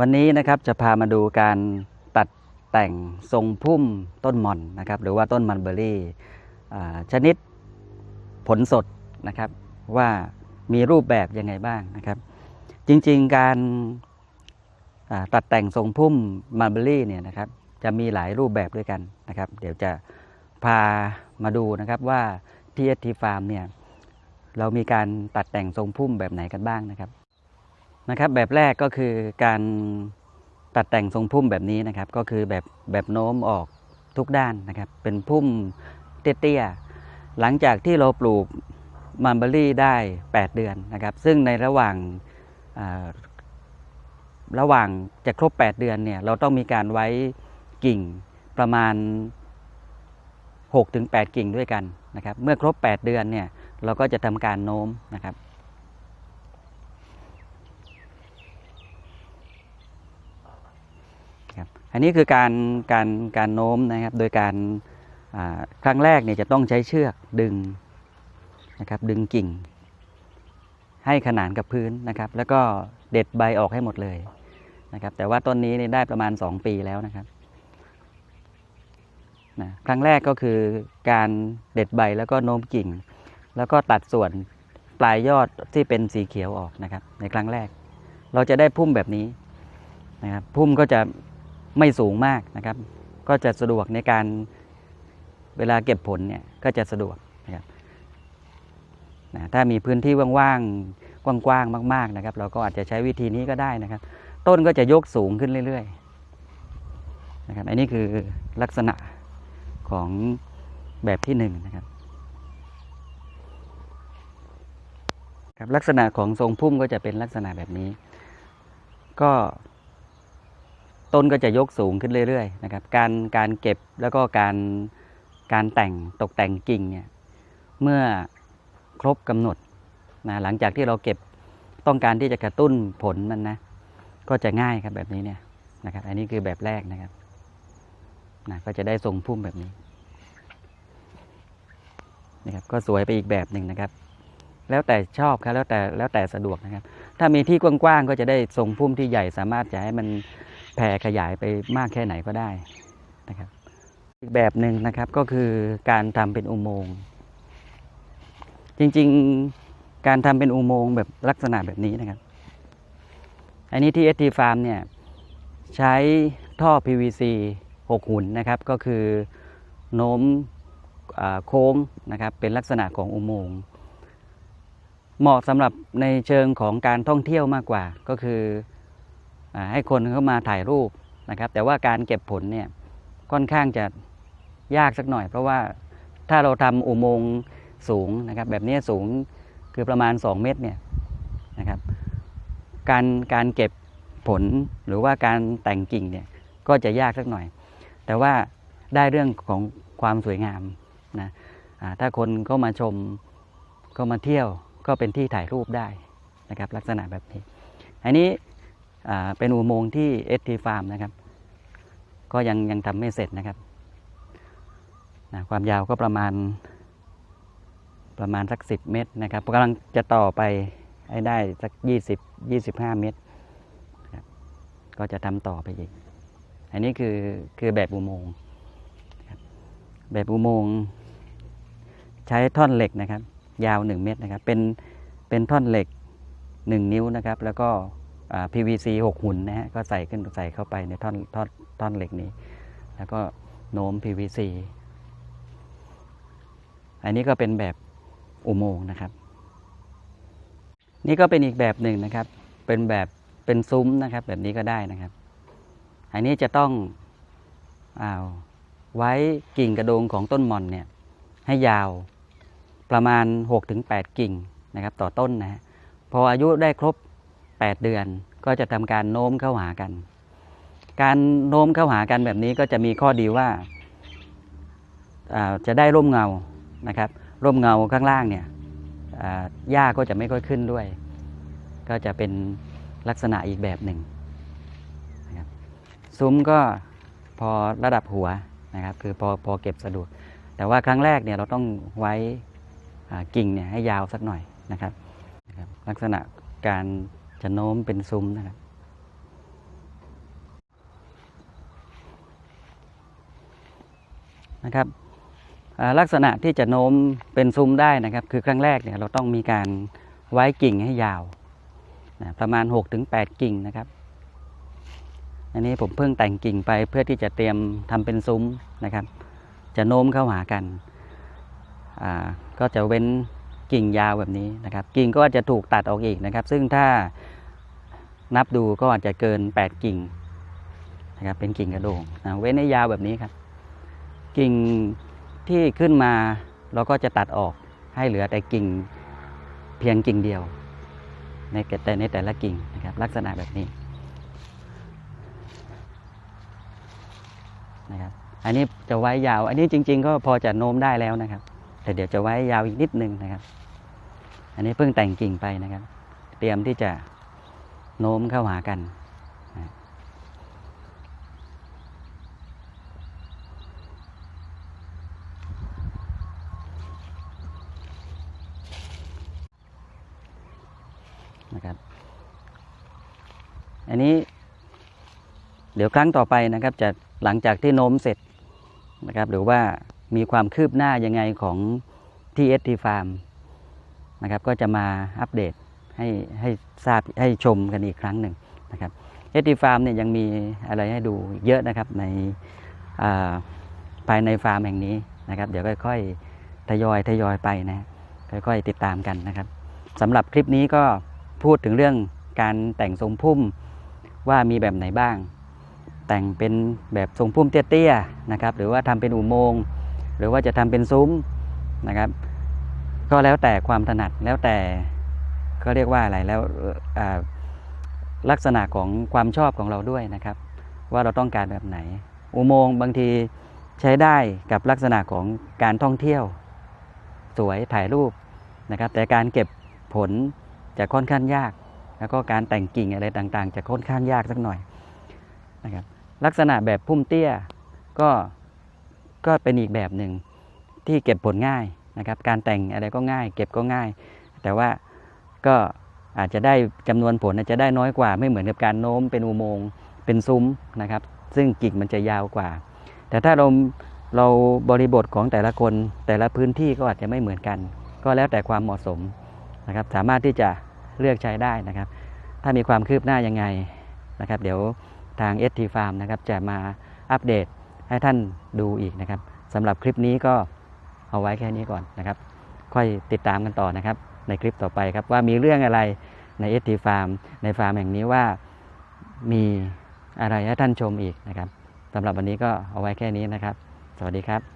วันนี้นะครับจะพามาดูการตัดแต่งทรงพุ่มต้นหม่อนนะครับ หรือว่าต้นมันเบอรี่ชนิดผลสดนะครับ ว่ามีรูปแบบยังไงบ้างนะครับ จริงๆการตัดแต่งทรงพุ่มมันเบอรี่เนี่ยนะครับ จะมีหลายรูปแบบด้วยกันนะครับ เดี๋ยวจะพามาดูนะครับว่าที่ ST Farm เนี่ยเรามีการตัดแต่งทรงพุ่มแบบไหนกันบ้างนะครับ นะครับแบบแรกก็คือการตัดแต่งทรงพุ่มแบบนี้นะครับก็คือแบบแบบโน้มออกทุกด้านนะครับ เป็นพุ่มเตี้ยๆหลังจากที่เราปลูกมันเบอรี่ได้ 8 เดือนนะครับ ซึ่งในระหว่างระหว่างจะครบ 8 เดือนเนี่ยเราต้องมีการไว้กิ่งประมาณ 6-8 กิ่งด้วยกันนะครับ เมื่อครบ 8 เดือนเนี่ยเราก็จะทำการโน้มนะครับ ครับ อันนี้คือการการการโน้มนะครับ โดยการครั้งแรกเนี่ยจะต้องใช้เชือกดึงนะครับ ดึงกิ่ง ให้ขนานกับพื้นนะครับ แล้วก็เด็ดใบออกให้หมดเลยนะครับ แต่ว่าต้นนี้เนี่ยได้ประมาณ 2 ปีแล้วนะครับนะครั้งแรกก็คือการเด็ดใบแล้วก็โน้มกิ่ง แล้วก็ตัดส่วนปลายยอดที่เป็นสีเขียวออกนะครับ ในครั้งแรก เราจะได้พุ่มแบบนี้นะครับพุ่มก็จะ ไม่สูงมากนะครับ ก็จะสะดวกในการเวลาเก็บผลเนี่ยก็จะสะดวกนะครับนะถ้ามีพื้นที่ว่างๆกว้างๆมาก ๆนะครับ เราก็อาจจะใช้วิธีนี้ก็ได้นะครับ ต้นก็จะยกสูงขึ้นเรื่อยๆนะครับอันนี้คือลักษณะของแบบที่หนึ่งนะครับครับลักษณะของทรงพุ่มก็จะเป็นลักษณะแบบนี้ ก็ ต้นก็จะยกสูงขึ้นเรื่อยๆนะครับการการเก็บแล้วก็การการแต่งตกแต่งกิ่งเนี่ยเมื่อครบกำหนดนะหลังจากที่เราเก็บต้องการที่จะกระตุ้นผลมันนะก็จะง่ายครับแบบนี้เนี่ยนะครับอันนี้คือแบบแรกนะครับนะก็จะได้ทรงพุ่มแบบนี้นะครับก็สวยไปอีกแบบหนึ่งนะครับ แล้วแต่ชอบครับแล้วแต่แล้วแต่สะดวกนะครับ ถ้ามีที่กว้างๆก็จะได้ทรงพุ่มที่ใหญ่สามารถจะให้มัน แผ่ขยายไปมากแค่ไหนก็ได้นะครับ อีกแบบหนึ่งนะครับก็คือการทำเป็นอุโมงค์จริงๆการทำเป็นอุโมงค์แบบลักษณะแบบนี้นะครับ อันนี้ที่ ST Farm เนี่ยใช้ท่อ PVC 6 หุ่นนะครับ ก็คือโน้มโค้งนะครับเป็นลักษณะของอุโมงค์เหมาะสำหรับในเชิงของการท่องเที่ยวมากกว่า ก็คือ ให้คนเข้ามาถ่ายรูปนะครับ แต่ว่าการเก็บผลเนี่ยค่อนข้างจะยากสักหน่อย เพราะว่าถ้าเราทำอุโมงค์สูงนะครับ แบบนี้สูงคือประมาณ 2 เมตรเนี่ยนะครับ การการเก็บผลหรือว่าการแต่งกิ่งเนี่ยก็จะยากสักหน่อย แต่ว่าได้เรื่องของความสวยงามนะถ้าคนก็มาชมก็มาเที่ยวก็เป็นที่ถ่ายรูปได้นะครับ ลักษณะแบบนี้ อันนี้ เป็นอุโมงค์ที่ ST Farm นะครับ ก็ยังยังทำไม่เสร็จนะครับนะความยาวก็ประมาณ ประมาณสัก 10 เมตรนะครับกำลังจะต่อไปให้ได้สัก 20 25 เมตรนะครับก็จะทำต่อไปอีก อันนี้คือคือแบบอุโมงค์แบบอุโมงค์ใช้ท่อนเหล็กนะครับ ยาว 1 เมตรนะครับ เป็นเป็นท่อนเหล็ก 1 นิ้วนะครับ แล้วก็ PVC 6 หุ่นนะฮะก็ใส่ขึ้นใส่เข้าไปในท่อนท่อนท่อนเหล็กนี้ แล้วก็โน้ม PVC อันนี้ก็เป็นแบบอุโมงค์นะครับ นี่ก็เป็นอีกแบบหนึ่งนะครับ เป็นแบบเป็นซุ้มนะครับ แบบนี้ก็ได้นะครับ อันนี้จะต้องอาวไว้กิ่งกระโดงของต้นมอนเนี่ยให้ยาวประมาณ 6-8 กิ่งนะครับ ต่อต้นนะฮะพออายุได้ครบ 8 เดือน ก็จะทำการโน้มเข้าหากัน การโน้มเข้าหากันแบบนี้ก็จะมีข้อดีว่าาจะได้ร่มเงานะครับ ร่มเงาข้างล่างเนี่ยหญ้าก็จะไม่ค่อยขึ้นด้วย ก็จะเป็นลักษณะอีกแบบหนึ่งนะครับซุ้มก็พอระดับหัวนะครับ คือพอพอเก็บสะดวก แต่ว่าครั้งแรกเนี่ยเราต้องไว้กิ่งเนี่ยให้ยาวสักหน่อยนะครับ ลักษณะการ จะโน้มเป็นซุ้มนะครับนะครับลักษณะที่จะโน้มเป็นซุ้มได้นะครับ คือครั้งแรกเนี่ยเราต้องมีการไว้กิ่งให้ยาวนะประมาณ 6-8 กิ่งนะครับ อันนี้ผมเพิ่งแต่งกิ่งไปเพื่อที่จะเตรียมทำเป็นซุ้มนะครับ จะโน้มเข้าหากัน ก็จะเว้น กิ่งยาวแบบนี้นะครับ กิ่งก็จะถูกตัดออกอีกนะครับ ซึ่งถ้านับดูก็อาจจะเกิน 8 กิ่งนะครับเป็นกิ่งกระโดงเว้นให้ยาวแบบนี้ครับ กิ่งที่ขึ้นมาเราก็จะตัดออกให้เหลือแต่กิ่งเพียงกิ่งเดียว ในแต่ในแต่ละกิ่งนะครับ ลักษณะแบบนี้นะครับอันนี้จะไว้ยาว อันนี้จริง ๆ ก็พอจะโน้มได้แล้วนะครับ แต่เดี๋ยวจะไว้ยาวอีกนิดนึงนะครับ อันนี้เพิ่งแต่งกิ่งไปนะครับ เตรียมที่จะโน้มเข้าหากัน นะครับ อันนี้เดี๋ยวครั้งต่อไปนะครับจะหลังจากที่โน้มเสร็จนะครับหรือว่ามีความคืบหน้ายังไงของ TST Farm นะครับก็จะมาอัปเดตให้ให้ทราบให้ชมกันอีกครั้งหนึ่งนะครับ TST Farm เนี่ยยังมีอะไรให้ดูเยอะนะครับในภายในฟาร์มแห่งนี้นะครับเดี๋ยวค่อยๆทยอยทยอยไปนะค่อยๆติดตามกันนะครับสำหรับคลิปนี้ก็พูดถึงเรื่องการแต่งทรงพุ่มว่ามีแบบไหนบ้าง แต่งเป็นแบบทรงพุ่มเตี้ยๆนะครับหรือว่าทำเป็นอุโมงค์หรือว่าจะทำเป็นซุ้มนะครับ ก็แล้วแต่ความถนัดแล้วแต่ก็เรียกว่าอะไรแล้วลักษณะของความชอบของเราด้วยนะครับ ว่าเราต้องการแบบไหน อุโมงค์บางทีใช้ได้กับลักษณะของการท่องเที่ยว สวยถ่ายรูปนะครับ แต่การเก็บผลจะค่อนข้างยาก แล้วก็การแต่งกิ่งอะไรต่างๆ จะค่อนข้างยากสักหน่อยนะครับลักษณะแบบพุ่มเตี้ยก็ก็เป็นอีกแบบหนึ่งที่เก็บผลง่าย นะครับการแต่งอะไรก็ง่าย เก็บก็ง่าย แต่ว่าก็อาจจะได้จำนวนผลอาจจะได้น้อยกว่าไม่เหมือนกับการโน้มเป็นอุโมงค์เป็นซุ้มนะครับ ซึ่งกิ่งมันจะยาวกว่า แต่ถ้าเราเราบริบทของแต่ละคนแต่ละพื้นที่ก็อาจจะไม่เหมือนกัน ก็แล้วแต่ความเหมาะสมนะครับ สามารถที่จะเลือกใช้ได้นะครับ ถ้ามีความคืบหน้ายังไงนะครับ เดี๋ยวทาง ST Farm นะครับจะมาอัปเดตให้ท่านดูอีกนะครับสำหรับคลิปนี้ก็ เอาไว้แค่นี้ก่อนนะครับ ค่อยติดตามกันต่อนะครับ ในคลิปต่อไปครับว่ามีเรื่องอะไรในเอสทีฟาร์มในฟาร์มแห่งนี้ว่ามีอะไรให้ท่านชมอีกนะครับสำหรับวันนี้ก็เอาไว้แค่นี้นะครับ สวัสดีครับ